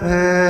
เมื่อ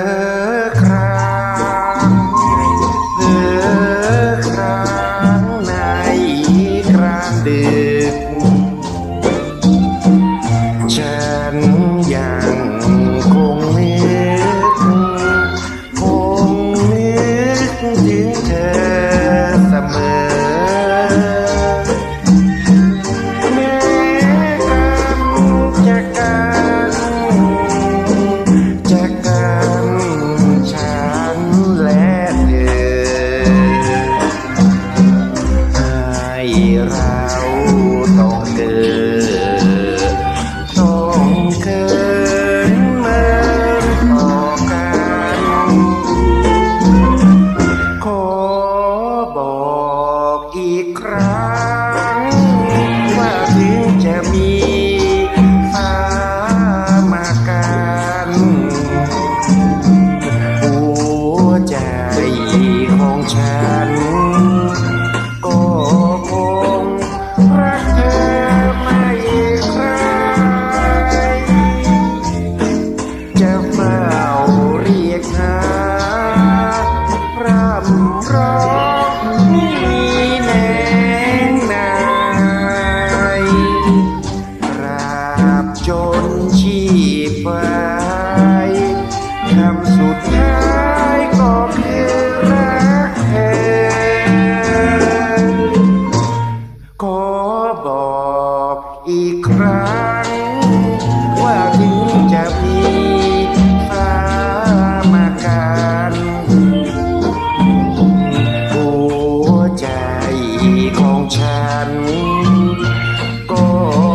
เราต้องเกิดต้องเกินเมื่อต่อกันขอบอกอีกครั้ง ว่าถึงจะมีฟ้ามากันหัวใจของฉัน ฝ้าเรียกหาร่ำร้องมีแนงนายราบจนชีไปคำสุดท้ายก็คือรักเธอขอบอกอีกครั้งว่าถึง ของฉัน ก็